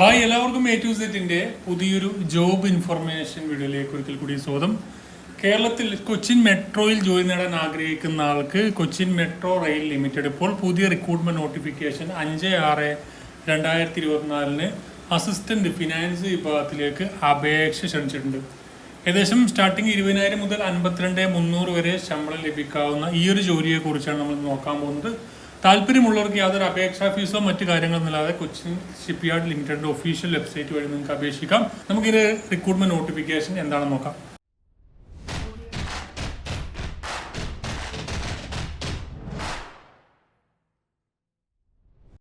Hi എല്ലാവർക്കും A to സെറ്റിന്റെ പുതിയൊരു ജോബ് ഇൻഫർമേഷൻ വീഡിയോയിലേക്ക് ഒരിക്കൽ കൂടി സ്വാഗതം. കേരളത്തിൽ കൊച്ചിൻ മെട്രോയിൽ ജോലി നേടാൻ ആഗ്രഹിക്കുന്ന ആൾക്ക് കൊച്ചിൻ മെട്രോ റെയിൽ ലിമിറ്റഡ് ഇപ്പോൾ പുതിയ റിക്രൂട്ട്മെന്റ് നോട്ടിഫിക്കേഷൻ അഞ്ച് ആറ് രണ്ടായിരത്തി ഇരുപത്തിനാലിന് അസിസ്റ്റന്റ് ഫിനാൻസ് വിഭാഗത്തിലേക്ക് അപേക്ഷ ക്ഷണിച്ചിട്ടുണ്ട്. ഏകദേശം സ്റ്റാർട്ടിങ് ഇരുപതിനായിരം മുതൽ അൻപത്തിരണ്ട് മുന്നൂറ് വരെ ശമ്പളം ലഭിക്കാവുന്ന ഈ ഒരു ജോലിയെ കുറിച്ചാണ് നമ്മൾ നോക്കാൻ പോകുന്നത്. താല്പര്യമുള്ളവർക്ക് യാതൊരു അപേക്ഷാ ഫീസോ മറ്റു കാര്യങ്ങളൊന്നുമില്ലാതെ കൊച്ചിൻ ഷിപ്പ്യാർഡ് ലിമിറ്റഡിന്റെ ഒഫീഷ്യൽ വെബ്സൈറ്റ് വഴി നിങ്ങൾക്ക് അപേക്ഷിക്കാം. നമുക്കിത് റിക്രൂട്ട്മെന്റ് നോട്ടിഫിക്കേഷൻ എന്താണെന്ന് നോക്കാം.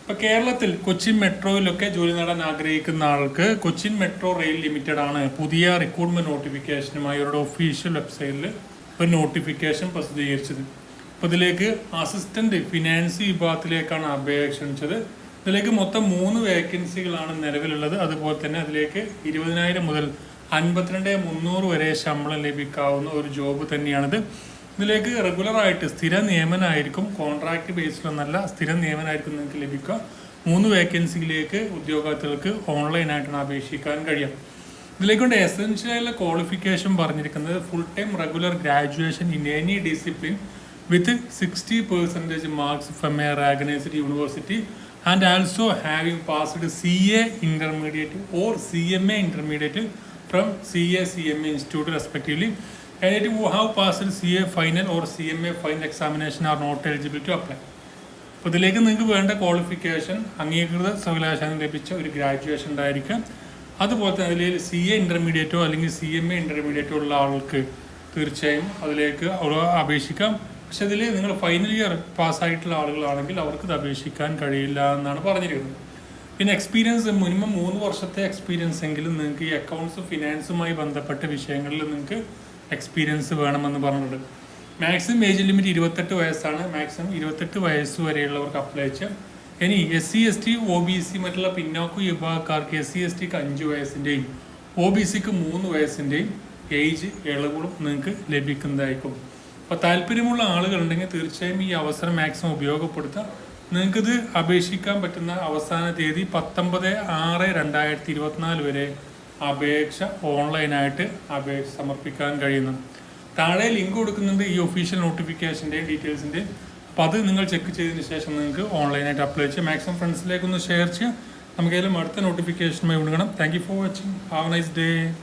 ഇപ്പൊ കേരളത്തിൽ കൊച്ചിൻ മെട്രോയിലൊക്കെ ജോലി നേടാൻ ആഗ്രഹിക്കുന്ന ആൾക്ക് കൊച്ചിൻ മെട്രോ റെയിൽ ലിമിറ്റഡ് ആണ് പുതിയ റിക്രൂട്ട്മെന്റ് നോട്ടിഫിക്കേഷനുമായി അവരുടെ ഒഫീഷ്യൽ വെബ്സൈറ്റിൽ ഒരു നോട്ടിഫിക്കേഷൻ പ്രസിദ്ധീകരിച്ചത്. അപ്പോൾ ഇതിലേക്ക് അസിസ്റ്റന്റ് ഫിനാൻസ് വിഭാഗത്തിലേക്കാണ് അപേക്ഷ ക്ഷണിച്ചത്. ഇതിലേക്ക് മൊത്തം മൂന്ന് വേക്കൻസികളാണ് നിലവിലുള്ളത്. അതുപോലെ തന്നെ അതിലേക്ക് ഇരുപതിനായിരം മുതൽ അൻപത്തിരണ്ട് മുന്നൂറ് വരെ ശമ്പളം ലഭിക്കാവുന്ന ഒരു ജോബ് തന്നെയാണിത്. ഇതിലേക്ക് റെഗുലറായിട്ട് സ്ഥിര നിയമനമായിരിക്കും കോൺട്രാക്ട് ബേസിലൊന്നല്ല സ്ഥിര നിയമനമായിരിക്കും നിങ്ങൾക്ക് ലഭിക്കുക. മൂന്ന് വേക്കൻസിയിലേക്ക് ഉദ്യോഗാർത്ഥികൾക്ക് ഓൺലൈനായിട്ടാണ് അപേക്ഷിക്കാൻ കഴിയുക. ഇതിലേക്കൊണ്ട് എസെൻഷ്യൽ ക്വാളിഫിക്കേഷൻ പറഞ്ഞിരിക്കുന്നത് full time regular graduation in any discipline recognised university and also having passed C A intermediate or C M A intermediate from C A C M A institute respectively candidate who have passed or C M A final examination are not eligible to apply അപ്പോൾ ഇതിലേക്ക് നിങ്ങൾക്ക് വേണ്ട qualification അംഗീകൃത സർവകലാശാല ലഭിച്ച ഒരു graduation ഉണ്ടായിരിക്കാം. അതുപോലെ തന്നെ അതിൽ സി എ ഇന്റർമീഡിയറ്റോ അല്ലെങ്കിൽ സി എം എ ഇന്റർമീഡിയറ്റോ ഉള്ള ആൾക്ക് തീർച്ചയായും അതിലേക്ക് അപേക്ഷിക്കാം. പക്ഷെ ഇതിൽ നിങ്ങൾ ഫൈനൽ ഇയർ പാസ്സായിട്ടുള്ള ആളുകളാണെങ്കിൽ അവർക്ക് ഇത് അപേക്ഷിക്കാൻ കഴിയില്ല എന്നാണ് പറഞ്ഞിരിക്കുന്നത്. പിന്നെ എക്സ്പീരിയൻസ് മിനിമം മൂന്ന് വർഷത്തെ എക്സ്പീരിയൻസ് എങ്കിലും നിങ്ങൾക്ക് ഈ അക്കൗണ്ട്സ് ഫിനാൻസുമായി ബന്ധപ്പെട്ട വിഷയങ്ങളിൽ നിങ്ങൾക്ക് എക്സ്പീരിയൻസ് വേണമെന്ന് പറഞ്ഞിട്ടുണ്ട്. മാക്സിമം ഏജ് ലിമിറ്റ് ഇരുപത്തെട്ട് വയസ്സാണ്. മാക്സിമം ഇരുപത്തെട്ട് വയസ്സ് വരെയുള്ളവർക്ക് അപ്ലൈ ചെയ്യാം. ഇനി S C S T O B C മറ്റുള്ള പിന്നോക്ക വിഭാഗക്കാർക്ക് എസ് സി എസ് ടിക്ക് അഞ്ച് വയസ്സിന്റെയും ഒ ബി സിക്ക് മൂന്ന് വയസ്സിന്റെയും ഏജ് ഇളവുകളും നിങ്ങൾക്ക് ലഭിക്കുന്നതായിരിക്കും. അപ്പോൾ താല്പര്യമുള്ള ആളുകളുണ്ടെങ്കിൽ തീർച്ചയായും ഈ അവസരം മാക്സിമം ഉപയോഗപ്പെടുത്താം. നിങ്ങൾക്കിത് അപേക്ഷിക്കാൻ പറ്റുന്ന അവസാന തീയതി പത്തൊമ്പത് ആറ് രണ്ടായിരത്തി ഇരുപത്തിനാല് വരെ അപേക്ഷ ഓൺലൈനായിട്ട് അപേക്ഷ സമർപ്പിക്കാൻ കഴിയുന്നു. താഴെ ലിങ്ക് കൊടുക്കുന്നുണ്ട് ഈ ഒഫീഷ്യൽ നോട്ടിഫിക്കേഷന്റെയും ഡീറ്റെയിൽസിന്റെ അപ്പോൾ അത് നിങ്ങൾ ചെക്ക് ചെയ്തതിന് ശേഷം നിങ്ങൾക്ക് ഓൺലൈനായിട്ട് അപ്ലൈ ചെയ്യാം. മാക്സിമം ഫ്രണ്ട്സിലേക്കൊന്ന് ഷെയർ ചെയ്യാം നമുക്കേലും അടുത്ത നോട്ടിഫിക്കേഷനുമായി വിടുകണം thank you for watching have nice day